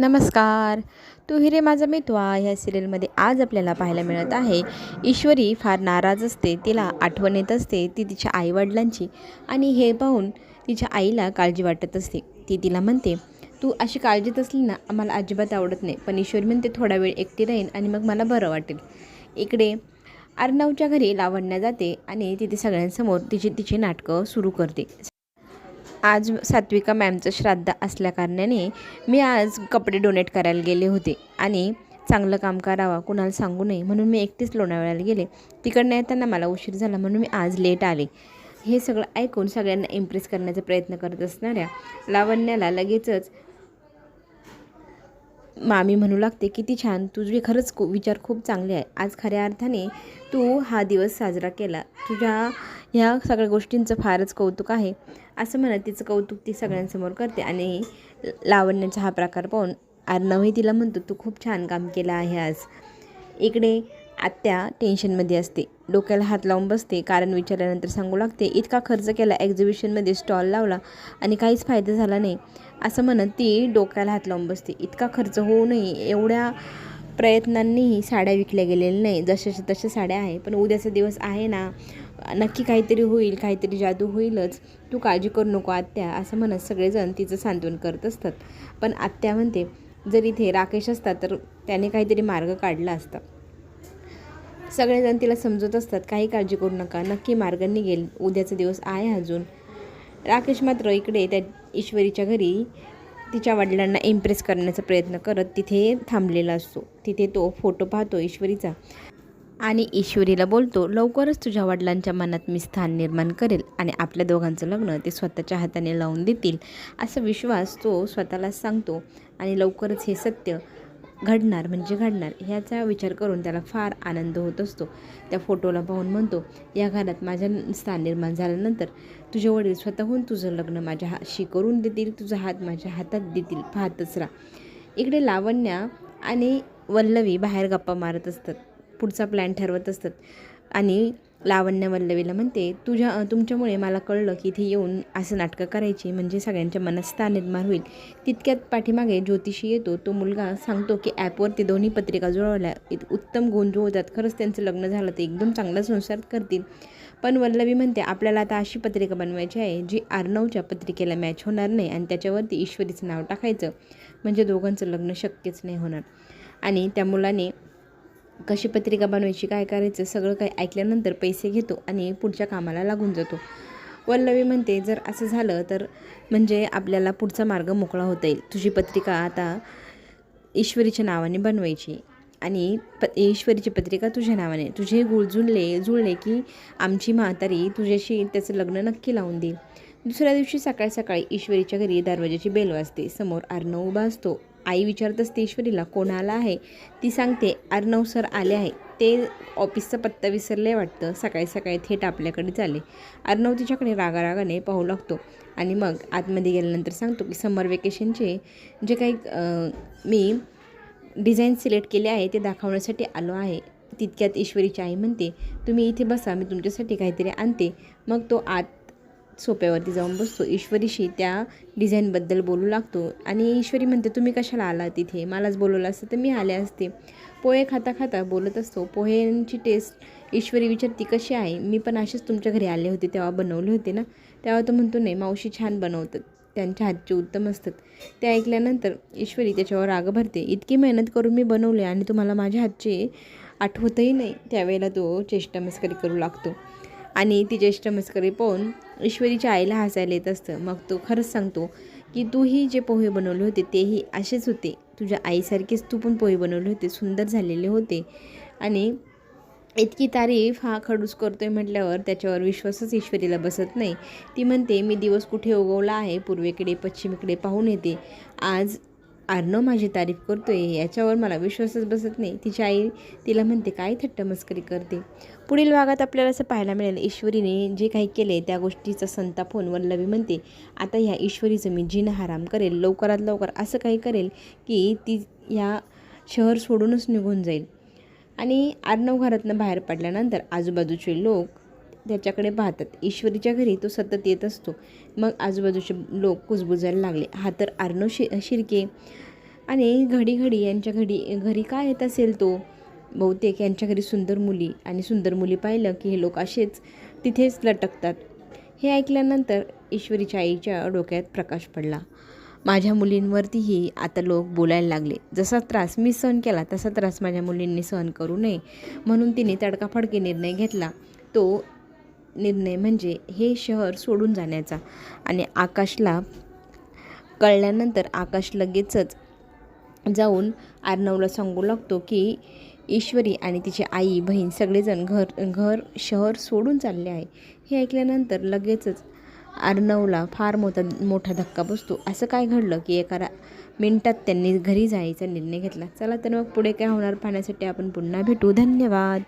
नमस्कार. तू हिरे माझा मितवा. ह्या सिरियलमध्ये आज आपल्याला पाहायला मिळत आहे ईश्वरी फार नाराज असते तिला आठवण येत असते ती तिच्या आईवडिलांची आणि हे पाहून तिच्या आईला काळजी वाटत असते. ती तिला म्हणते तू अशी काळजीत असली ना आम्हाला अजिबात आवडत नाही. पण ईश्वरी म्हणते थोडा वेळ एकटी राहीन आणि मग मला बरं वाटेल. इकडे अर्णवच्या घरी लावण्या जाते आणि तिथे सगळ्यांसमोर तिची तिची नाटकं सुरू करते. आज सात्विका मॅमचं श्राद्ध असल्याकारणाने मी आज कपडे डोनेट करायला गेले होते. आणि चांगलं काम करावा कुणाला सांगू नये म्हणून मी एकटीच लोणावळ्याला गेले. तिकडनं येताना मला उशीर झाला म्हणून मी आज लेट आले. हे सगळं ऐकून सगळ्यांना इम्प्रेस करण्याचा प्रयत्न करत असणाऱ्या लावण्याला लगेचच मामी म्हणू लागते किती छान तुझे खरंच खूप विचार खूप चांगले आहे. आज खऱ्या अर्थाने तू हा दिवस साजरा केला. तुझ्या ह्या सगळ्या गोष्टींचं फारच कौतुक आहे. असं म्हणत तिचं कौतुक ती सगळ्यांसमोर करते आणि लावण्याचा हा प्रकार पाहून अर्णवही तिला म्हणतो तू खूप छान काम केलं आहे आज. इकडे आत्या टेन्शनमध्ये असते. डोक्याला हात लावून बसते. कारण विचारल्यानंतर सांगू लागते इतका खर्च केला एक्झिबिशनमध्ये स्टॉल लावला आणि काहीच फायदा झाला नाही. असं म्हणत ती डोक्याला हात लावून बसते. इतका खर्च होऊ नये. एवढ्या प्रयत्नांनीही साड्या विकल्या गेलेल्या नाही. जशाच्या तशा साड्या आहे. पण उद्याचा दिवस आहे ना. नक्की काहीतरी होईल काहीतरी जादू होईलच. तू काळजी करू नको आत्या असं म्हणत सगळेजण तिचं सांत्वन करत असतात. पण आत्या म्हणते जर इथे राकेश असतात तर त्याने काहीतरी मार्ग काढला असता. सगळेजण तिला समजत असतात काही काळजी करू नका. नक्की मार्ग निघेल. उद्याचा दिवस आहे अजून. राकेश मात्र इकडे त्या ईश्वरीच्या घरी तिच्या वडिलांना इम्प्रेस करण्याचा प्रयत्न करत तिथे थांबलेला असतो. तिथे तो फोटो पाहतो ईश्वरीचा आणि ईश्वरीला बोलतो लवकरच तुझ्या वडिलांच्या मनात मी स्थान निर्माण करेल आणि आपल्या दोघांचं लग्न ते स्वतःच्या हाताने लावून देतील. असा विश्वास तो स्वतःला सांगतो आणि लवकरच हे सत्य घडणार म्हणजे घडणार ह्याचा विचार करून त्याला फार आनंद होत असतो. त्या फोटोला पाहून म्हणतो या घरात माझ्या स्थान निर्माण झाल्यानंतर तुझे वडील स्वतःहून तुझं लग्न माझ्या हाशी करून देतील तुझा हात माझ्या हातात देतील. पाहतच राहा. इकडे लावण्या आणि वल्लवी बाहेर गप्पा मारत असतात पुढचा प्लॅन ठरवत असतात. आणि लावण्य वल्लवीला म्हणते तुझ्या तुमच्यामुळे मला कळलं की इथे येऊन असं नाटकं करायची म्हणजे सगळ्यांच्या मनात स्थान निर्माण होईल. तितक्यात पाठीमागे ज्योतिषी येतो तो मुलगा सांगतो की ॲपवरती दोन्ही पत्रिका जुळवल्या. उत्तम गुण जुळतात. खरंच त्यांचं लग्न झालं तर एकदम चांगला संसार करतील. पण वल्लवी म्हणते आपल्याला आता अशी पत्रिका बनवायची आहे जी आर्नवच्या पत्रिकेला मॅच होणार नाही आणि त्याच्यावरती ईश्वरीचं नाव टाकायचं. म्हणजे दोघांचं लग्न शक्यच नाही होणार. आणि त्या मुलाने कशी पत्रिका बनवायची काय करायचं सगळं काही ऐकल्यानंतर पैसे घेतो आणि पुढच्या कामाला लागून जातो. वल्लवी म्हणते जर असं झालं तर म्हणजे आपल्याला पुढचा मार्ग मोकळा होता येईल. तुझी पत्रिका आता ईश्वरीच्या नावाने बनवायची आणि प ईश्वरीची पत्रिका तुझ्या नावाने. तुझे गुळ जुळले जुळले की आमची म्हातारी तुझ्याशी त्याचं लग्न नक्की लावून देईल. दुसऱ्या दिवशी सकाळी सकाळी ईश्वरीच्या घरी दरवाजाची बेल वाजते. समोर अर्णव उभा असतो. आई विचारत असते ईश्वरीला कोण आला आहे? ती सांगते अर्णव सर आले आहे. ते ऑफिसचा पत्ता विसरले वाटतं. सकाळी सकाळी थेट आपल्याकडे चाले अर्णव तिच्याकडे रागारागाने पाहू लागतो आणि मग आतमध्ये गेल्यानंतर सांगतो की समर वेकेशनचे जे काही मी डिझाईन सिलेक्ट केले आहे ते दाखवण्यासाठी आलो आहे. तितक्यात ईश्वरीची आई म्हणते तुम्ही इथे बसा मी तुमच्यासाठी काहीतरी आणते. मग तो आत सोप्यावरती जाऊन बसतो. ईश्वरीशी त्या डिझाईनबद्दल बोलू लागतो. आणि ईश्वरी म्हणते तुम्ही कशाला आला तिथे मलाच बोलवलं असतं तर मी आले असते. पोहे खाता खाता बोलत असतो. पोह्यांची टेस्ट ईश्वरी विचारती कशी आहे? मी पण असेच तुमच्या घरी आले होते तेव्हा बनवले होते ना? तेव्हा तो म्हणतो नाही मावशी छान बनवतात. त्यांच्या हातचे उत्तम असतात. ते ऐकल्यानंतर ईश्वरी त्याच्यावर राग भरते. इतकी मेहनत करून मी बनवले आणि तुम्हाला माझ्या हातचे आठवतही नाही. त्यावेळेला तो चेष्टामस्करी करू लागतो. आणि ती चेष्टामस्करी पाहून ईश्वरीच्या आईला हसायला येत असतं. मग तो खरंच सांगतो की तूही जे पोहे बनवले होते तेही असेच होते. तुझ्या आईसारखेच तू पण पोहे बनवले होते सुंदर झालेले होते. आणि इतकी तारीफ हा खडूस करतोय म्हटल्यावर त्याच्यावर विश्वासच ईश्वरीला बसत नाही. ती म्हणते मी दिवस कुठे उगवला आहे? पूर्वेकडे पश्चिमेकडे पाहून येते. आज आर्नव माझी तारीफ करतो आहे याच्यावर मला विश्वासच बसत नाही. तिची आई तिला म्हणते काय थट्ट मस्करी करते? पुढील भागात आपल्याला असं पाहायला मिळेल ईश्वरीने जे काही केले त्या गोष्टीचा संताप होऊन वल्लवी म्हणते आता ह्या ईश्वरीचं मी जिन हराम करेल लवकरात लवकर असं काही करेल की ती ह्या शहर सोडूनच निघून जाईल. आणि आर्नव घरातनं बाहेर पडल्यानंतर आजूबाजूचे लोक त्याच्याकडे पाहतात. ईश्वरीच्या घरी तो सतत येत असतो. मग आजूबाजूचे लोक कुजबुजायला लागले. हा तर आर्नव शि शिर्के आणि घडी घडी यांच्या घडी घरी काय येत असेल तो? बहुतेक यांच्या घरी सुंदर मुली आणि सुंदर मुली पाहिलं की हे लोक असेच तिथेच लटकतात. हे ऐकल्यानंतर ईश्वरीच्या आईच्या डोक्यात प्रकाश पडला. माझ्या मुलींवरतीही आता लोक बोलायला लागले. जसा त्रास मी सहन केला तसा त्रास माझ्या मुलींनी सहन करू नये. म्हणून तिने तडकाफडकी निर्णय घेतला. तो निर्णय म्हणजे हे शहर सोडून जाण्याचा. आणि आकाशला कळल्यानंतर आकाश लगेचच जाऊन अर्णवला सांगू लागतो की ईश्वरी आणि तिची आई बहीण सगळेजण घर घर शहर सोडून चालले आहे. हे ऐकल्यानंतर लगेचच अर्णवला फार मोठा मोठा धक्का बसतो. असं काय घडलं की एका मिनटात त्यांनी घरी जायचा निर्णय घेतला. चला तर मग पुढे काय होणार पाहण्यासाठी आपण पुन्हा भेटू. धन्यवाद.